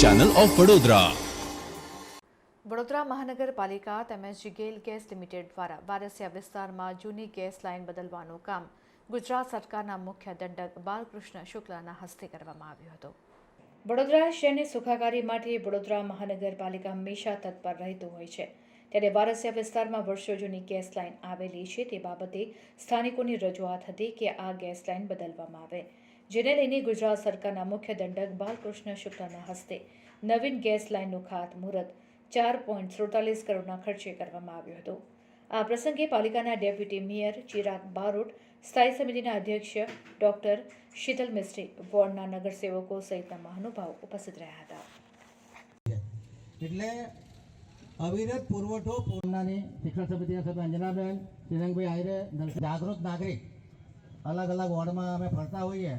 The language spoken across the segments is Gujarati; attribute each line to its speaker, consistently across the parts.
Speaker 1: ચેનલ ઓફ વડોદરા
Speaker 2: વડોદરા મહાનગરપાલિકા તેમજ ગેલ ગેસ લિમિટેડ દ્વારા વારસિયા વિસ્તારમાં જૂની ગેસ લાઇન બદલવાનું કામ ગુજરાત સરકારના મુખ્ય દંડક બાલકૃષ્ણ શુક્લાના હસ્તે કરવામાં આવ્યું હતું. વડોદરા શહેરની સુખાકારી માટે વડોદરા મહાનગરપાલિકા હંમેશા તત્પર રહેતું હોય છે. ત્યારે વારસિયા વિસ્તારમાં વર્ષો જૂની ગેસ લાઇન આવેલી છે તે બાબતે સ્થાનિકોની રજૂઆત હતી કે આ ગેસ લાઇન બદલવામાં આવે. જેને લઈને ગુજરાત સરકારના મુખ્ય દંડક બાલકૃષ્ણ શુક્લાના હસ્તે નવીન ગેસ લાઇનનું ખાતમુહૂર્ત ચાર પોઈન્ટ સુડતાલીસ કરોડના ખર્ચે કરવામાં આવ્યું હતું. આ પ્રસંગે પાલિકાના ડેપ્યુટી મેયર ચિરાગ બારોટ, સ્થાયી સમિતિના અધ્યક્ષ ડોક્ટર શીતલ મિસ્ત્રી, વોર્ડના નગરસેવકો સહિતના મહાનુભાવ ઉપસ્થિત રહ્યા હતા.
Speaker 3: એટલે અવિરત પુરવઠો પૂર્ણાની શિક્ષણ સમિતિના સભ્ય અંજનાબેન, શ્રીરંગભાઈ આયરે જાગૃત નાગરિક. અલગ અલગ વોર્ડમાં અમે ફરતા હોઈએ.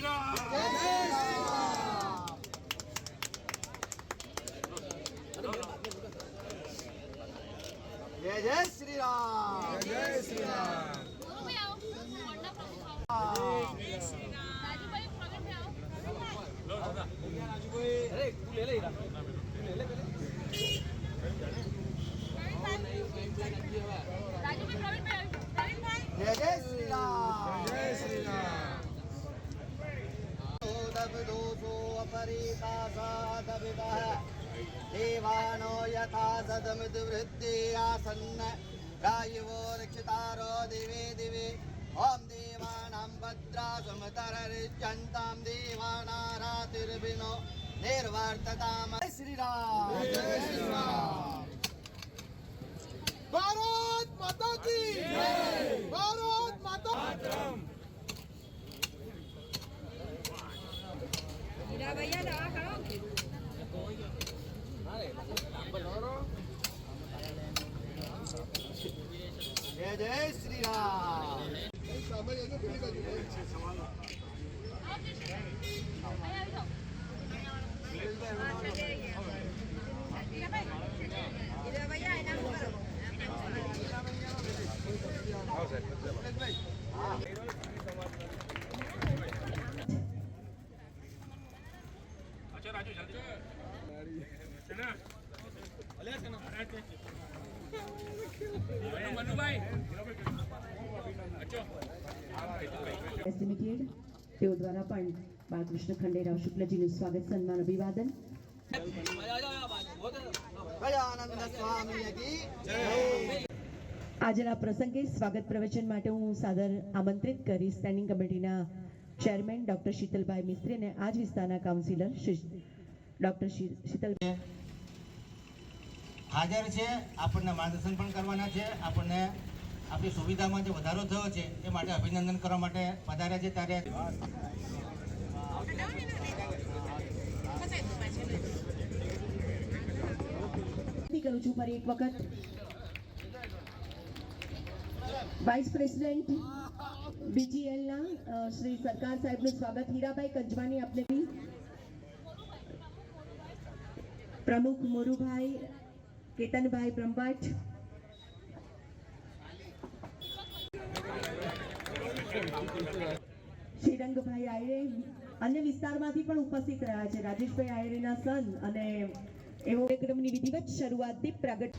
Speaker 3: श्रीराम जय जय श्री राम जय श्री राम राजूभाई
Speaker 4: अरे तू ले
Speaker 3: દોષો અપરિતાસાદવિદઃ દેવાનો યથા સદમિદ વૃદ્ધિ આસન્ન રાયવો રક્ષિતારો દિવે દિવે ઓમ દેવાનાં ભદ્રા સુમતરરિજ્યન્તાં દેવાનારાતિર્વિનો નિર્વર્તતામ જય શ્રી રામ જય શ્રી રામ ભારત માતા કી જય
Speaker 5: એસ તેઓ દ્વારા પણ બાળકૃષ્ણ ખંડેરાવ શુક્લજીનું સ્વાગત, સન્માન, અભિવાદન. આજના પ્રસંગે સ્વાગત પ્રવચન માટે હું સાદર આમંત્રિત કરી સ્ટેન્ડિંગ કમિટીના ચેરમેન ડોક્ટર શીતલભાઈ મિસ્ત્રી અને આજ વિસ્તારના કાઉન્સિલર ડોક્ટર શીતલ
Speaker 3: હાજર છે. આપણને માર્ગદર્શન પણ કરવાના છે. આપણને આપણી સુવિધામાં જે વધારો થયો છે, એ માટે અભિનંદન કરવા માટે પધાર્યા છે ત્યારે
Speaker 5: કરું છું ફરી એક વખત. વાઇસ પ્રેસિડેન્ટ બીજીએલના શ્રી સરકાર સાહેબનું સ્વાગત. હીરાભાઈ કંજવાની આપને બી. પ્રમુખ મોરુભાઈ, કેતનભાઈ બ્રહ્મભટ્ટ શ્રીરંગભાઈ આયરે અન્ય વિસ્તારમાંથી પણ ઉપસ્થિત રહ્યા છે. રાજેશભાઈ આયરેના સન અને એવો કાર્યક્રમની વિધિવત શરૂઆતથી પ્રગટ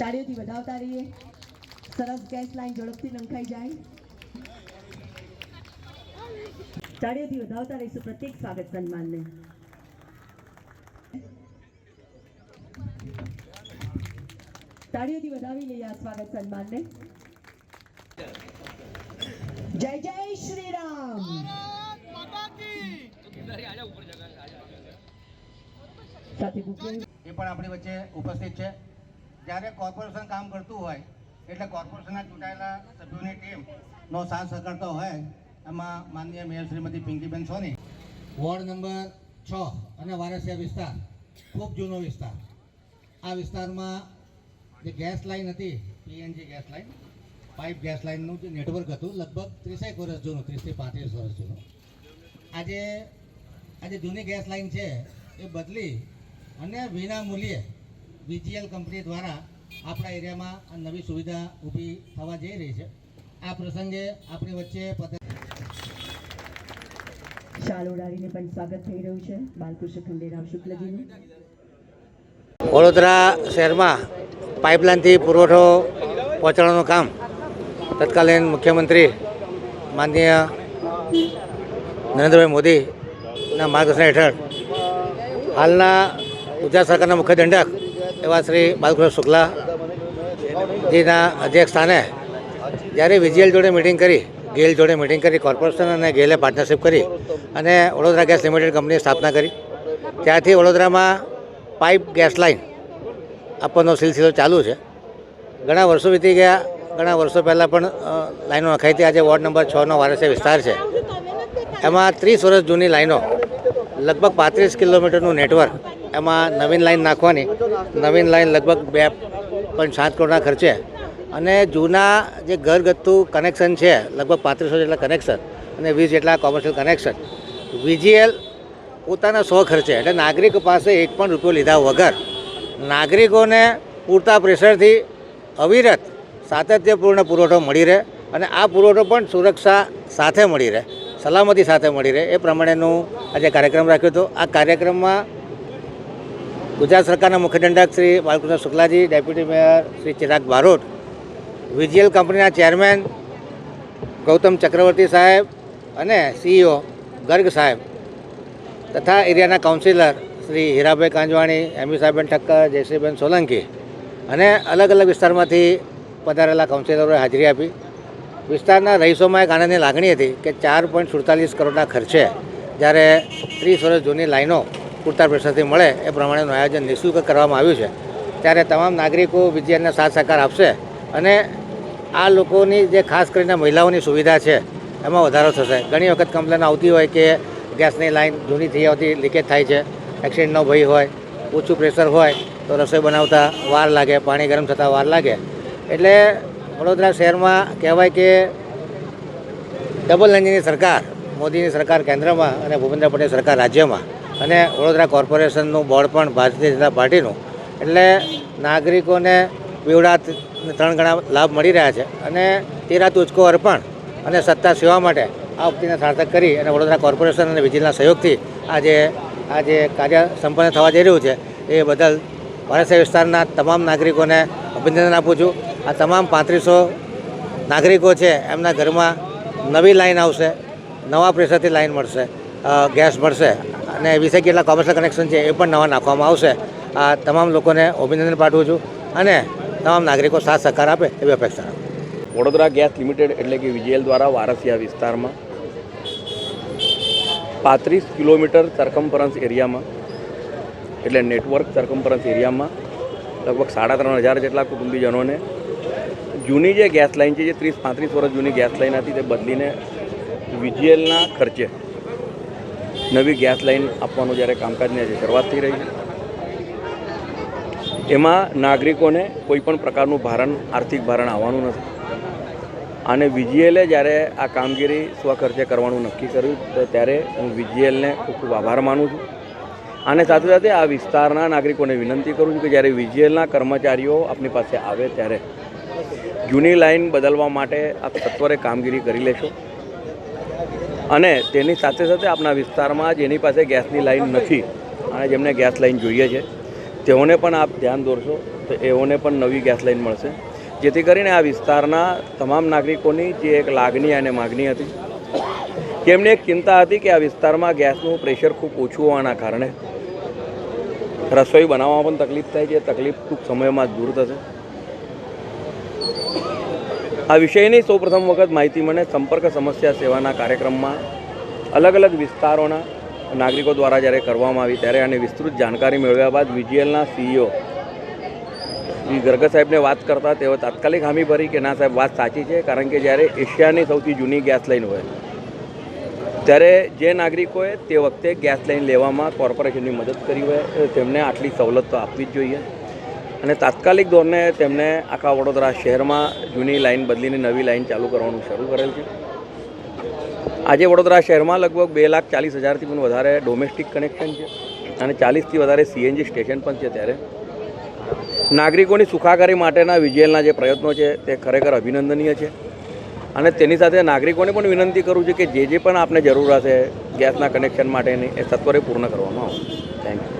Speaker 5: તાળીઓથી વધાવતા રહીએ. સરસ ગેસ લાઈન ઝડપથી નંખાઈ જાય. તાળીઓથી વધાવતા રહીશું. પ્રત્યેક સ્વાગત સન્માનને. તાળીઓથી વધાવી લઈએ આ સ્વાગત સન્માનને. જય જય શ્રી રામ
Speaker 3: એ પણ આપણી વચ્ચે ઉપસ્થિત છે. જ્યારે કોર્પોરેશન કામ કરતું હોય, એટલે કોર્પોરેશનના ચૂંટાયેલા સભ્યોની ટીમનો સાથ સહકાર હોય, એમાં માનનીય mayor Shrimati Pinkiben Soni. Ward number છ અને વારસિયા વિસ્તાર, ખૂબ જૂનો વિસ્તાર. આ વિસ્તારમાં જે ગેસ લાઇન હતી, PNG gas line pipe gas લાઇનનું જે નેટવર્ક હતું લગભગ ત્રીસેક વર્ષ જૂનું ત્રીસથી પાંત્રીસ વર્ષ જૂનું. આજે આજે જૂની ગેસ લાઇન છે એ બદલી અને વિના મૂલ્યે વીજીએલ કંપની દ્વારા આપણા એરિયામાં આ નવી સુવિધા ઊભી થવા જઈ રહી છે. આ પ્રસંગે આપણી વચ્ચે
Speaker 5: શાલ પણ સ્વાગત થઈ રહ્યું છે બાલકૃષ્ણ ખંડેરાવ શુક્લજીનું.
Speaker 3: વડોદરા શહેરમાં પાઇપલાઇનથી પુરવઠો પહોંચાડવાનું કામ તત્કાલીન મુખ્યમંત્રી માનનીય નરેન્દ્રભાઈ મોદીના માર્ગદર્શન હેઠળ હાલના ગુજરાત સરકારના મુખ્ય દંડક એવા શ્રી બાલકૃષ્ણ શુક્લાજીના અધ્યક્ષ સ્થાને જ્યારે વિજીએલ જોડે મિટિંગ કરી ગેલ જોડે મિટિંગ કરી કોર્પોરેશન અને ગેલે પાર્ટનરશિપ કરી અને વડોદરા ગેસ લિમિટેડ કંપનીની સ્થાપના કરી. ત્યારથી વડોદરામાં પાઇપ ગેસ લાઇન આપવાનો સિલસિલો ચાલુ છે. ઘણા વર્ષો વીતી ગયા ઘણા વર્ષો પહેલાં પણ લાઈનો નખાઈ હતી. આજે વોર્ડ નંબર છનો વારસે વિસ્તાર છે. એમાં ત્રીસ વર્ષ જૂની લાઈનો, લગભગ પાંત્રીસ કિલોમીટરનું નેટવર્ક એમાં નવીન લાઈન નાખવાની. નવીન લાઈન લગભગ બે પોઈન્ટ સાત કરોડના ખર્ચે. અને જૂના જે ઘરગથ્થુ કનેક્શન છે, લગભગ પાંત્રીસો જેટલા કનેક્શન અને વીસ જેટલા કોમર્શિયલ કનેક્શન વીજીએલ પોતાના સો ખર્ચે, એટલે નાગરિક પાસે એક પણ રૂપિયો લીધા વગર, નાગરિકોને પૂરતા પ્રેશરથી અવિરત સાતત્યપૂર્ણ પુરવઠો મળી રહે અને આ પુરવઠો પણ સુરક્ષા સાથે મળી રહે, સલામતી સાથે મળી રહે. એ પ્રમાણેનું આજે કાર્યક્રમ રાખ્યો હતો. આ કાર્યક્રમમાં ગુજરાત સરકારના મુખ્ય દંડક Shri Balkrishna શુક્લાજી, deputy mayor Shri Chirag Barot VGL કંપનીના ચેરમેન ગૌતમ ચક્રવર્તી સાહેબ અને સીઈઓ ગર્ગ સાહેબ તથા એરિયાના કાઉન્સિલર શ્રી હીરાભાઈ કાંજવાણી, એમી સાહેબેન ઠક્કર, જયશ્રીબેન સોલંકી અને અલગ અલગ વિસ્તારમાંથી પધારેલા કાઉન્સિલરોએ હાજરી આપી. વિસ્તારના રહીશોમાં એક આનંદની લાગણી હતી કે ચાર પોઈન્ટ સુડતાલીસ કરોડના ખર્ચે જ્યારે ત્રીસ વર્ષ જૂની લાઈનો પૂરતા પ્રેશરથી મળે એ પ્રમાણેનું આયોજન નિઃશુલ્ક કરવામાં આવ્યું છે. ત્યારે તમામ નાગરિકો વિજ્ઞાનને સાથ સહકાર આપશે અને આ લોકોની જે ખાસ કરીને મહિલાઓની સુવિધા છે એમાં વધારો થશે. ઘણી વખત કમ્પ્લેન આવતી હોય કે ગેસની લાઈન જૂની થઈ આવતી, લીકેજ થાય છે, એક્સિડન્ટનો ભય હોય, ઓછું પ્રેશર હોય તો રસોઈ બનાવતા વાર લાગે, પાણી ગરમ થતાં વાર લાગે. એટલે વડોદરા શહેરમાં કહેવાય કે ડબલ એન્જિનની સરકાર, મોદીની સરકાર કેન્દ્રમાં અને ભૂપેન્દ્ર પટેલ સરકાર રાજ્યમાં અને વડોદરા કોર્પોરેશનનું બોર્ડ પણ ભારતીય જનતા પાર્ટીનું. એટલે નાગરિકોને બેવડા ત્રણ ગણા લાભ મળી રહ્યા છે અને તેરા તુચકો અર્પણ અને સત્તા સેવા માટે આ ઉક્તિને સાર્થક કરી અને વડોદરા કોર્પોરેશન અને વિજિલના સહયોગથી આજે આ જે કાર્ય સંપન્ન થવા જઈ રહ્યું છે, એ બદલ વારસા વિસ્તારના તમામ નાગરિકોને અભિનંદન આપું છું. આ તમામ પાંત્રીસો નાગરિકો છે, એમના ઘરમાં નવી લાઈન આવશે, નવા પ્રેશરથી લાઈન મળશે ગેસ મળશે, અને વીસેક કેટલા કોમર્શિયલ કનેક્શન છે એ પણ નવા નાખવામાં આવશે. આ તમામ લોકોને અભિનંદન પાઠવું છું અને તમામ નાગરિકો સાથ સહકાર આપે એવી અપેક્ષા રાખું
Speaker 1: વડોદરા ગેસ લિમિટેડ એટલે કે વિજેલ દ્વારા વારસિયા વિસ્તારમાં પાંત્રીસ કિલોમીટર સરકમ્ફરન્સ એરિયામાં એટલે નેટવર્ક સરકમ્ફરન્સ એરિયામાં લગભગ સાડા ત્રણ હજાર જેટલા કુટુંબીજનોને જૂની જે ગેસ લાઇન છે, જે ત્રીસ પાંત્રીસ વર્ષ જૂની ગેસ લાઇન હતી, તે બદલીને વીજીએલના ખર્ચે નવી ગેસ લાઇન આપવાનું જ્યારે કામકાજની આજે શરૂઆત થઈ રહી છે. એમાં નાગરિકોને કોઈપણ પ્રકારનું ભારણ, આર્થિક ભારણ આવવાનું નથી. અને વીજીએલે જ્યારે આ કામગીરી સ્વખર્ચે કરવાનું નક્કી કર્યું, તો ત્યારે હું વીજીએલને ખૂબ ખૂબ આભાર માનું છું. અને સાથે સાથે આ વિસ્તારના નાગરિકોને વિનંતી કરું છું કે જ્યારે વીજીએલના કર્મચારીઓ આપની પાસે આવે ત્યારે જૂની લાઈન બદલવા માટે આપ સત્વરે કામગીરી કરી લેશો. અને તેની સાથે સાથે આપણા વિસ્તારમાં જેની પાસે ગેસની લાઈન નથી. અને જેમને ગેસ લાઈન જોઈએ છે, તેઓને પણ આપ ધ્યાન દોરશો, તો એઓને પણ નવી ગેસ લાઈન મળશે. જેથી કરીને આ વિસ્તારના તમામ નાગરિકોની જે એક લાગણી અને માગણી હતી તેમને એક ચિંતા હતી કે આ વિસ્તારમાં ગેસનું પ્રેશર ખૂબ ઓછું હોવાના કારણે રસોઈ બનાવવામાં પણ તકલીફ થાય છે. તકલીફ ટૂંક સમયમાં દૂર થશે. આ વિષયની સૌપ્રથમ વખત માહિતી મને સંપર્ક સમસ્યા સેવાના કાર્યક્રમમાં. અલગ અલગ વિસ્તારોના નાગરિકો દ્વારા જ્યારે કરવામાં આવી ત્યારે આની વિસ્તૃત જાણકારી મેળવ્યા બાદ વીજીએલના સીઈઓ ગર્ગ સાહેબને વાત કરતા તેઓ તાત્કાલિક હામી ભરી કે ના સાહેબ, વાત સાચી છે, કારણ કે જ્યારે એશિયાની સૌથી જૂની ગેસ લાઇન હોય, ત્યારે જે નાગરિકોએ તે વખતે ગેસ લાઈન લેવામાં કોર્પોરેશનની મદદ કરી હોય, તેમને આટલી સવલત તો આપવી જ જોઈએ. અને તાત્કાલિક ધોરણે તેમણે આખા વડોદરા શહેરમાં જૂની લાઇન બદલીને નવી લાઈન ચાલુ કરવાનું શરૂ કરેલ છે. આજે વડોદરા શહેરમાં લગભગ બે લાખ ચાલીસ હજારથી પણ વધારે ડોમેસ્ટિક કનેક્શન છે અને ચાલીસથી વધારે સીએનજી સ્ટેશન પણ છે ત્યારે. નાગરિકોની સુખાકારી માટેના વિજયલના જે પ્રયત્નો છે તે ખરેખર અભિનંદનીય છે. અને તેની સાથે નાગરિકોને પણ વિનંતી કરું છું કે જે જે પણ આપને જરૂર હશે ગેસના કનેક્શન માટેની એ સત્વરે પૂર્ણ કરવામાં આવશે. Thank you